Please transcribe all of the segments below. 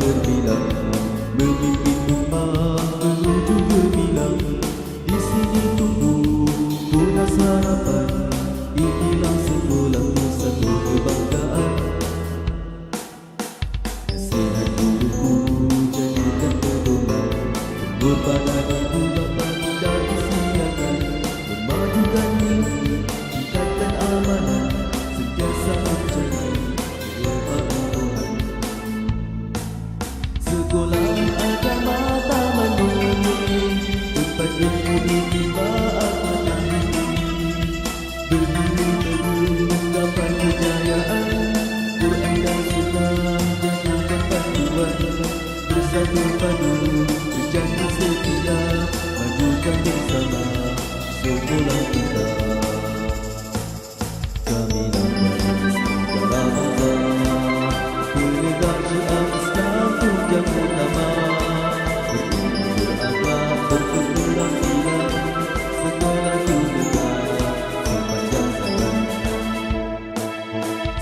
berbilang Mimpi menuju berbilang Di sini tubuh pula sarapan Inilah sekolah satu kebanggaan Nasihat guruku jadikan pedoman Berpandangan muda Sejak kita majukan bersama, semula kita.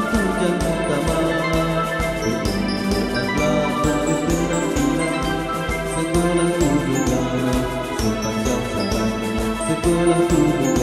hujan utama Berkumpulkanlah berketenang không Sekolahku bunga Sepanjang jalan Sekolahku bunga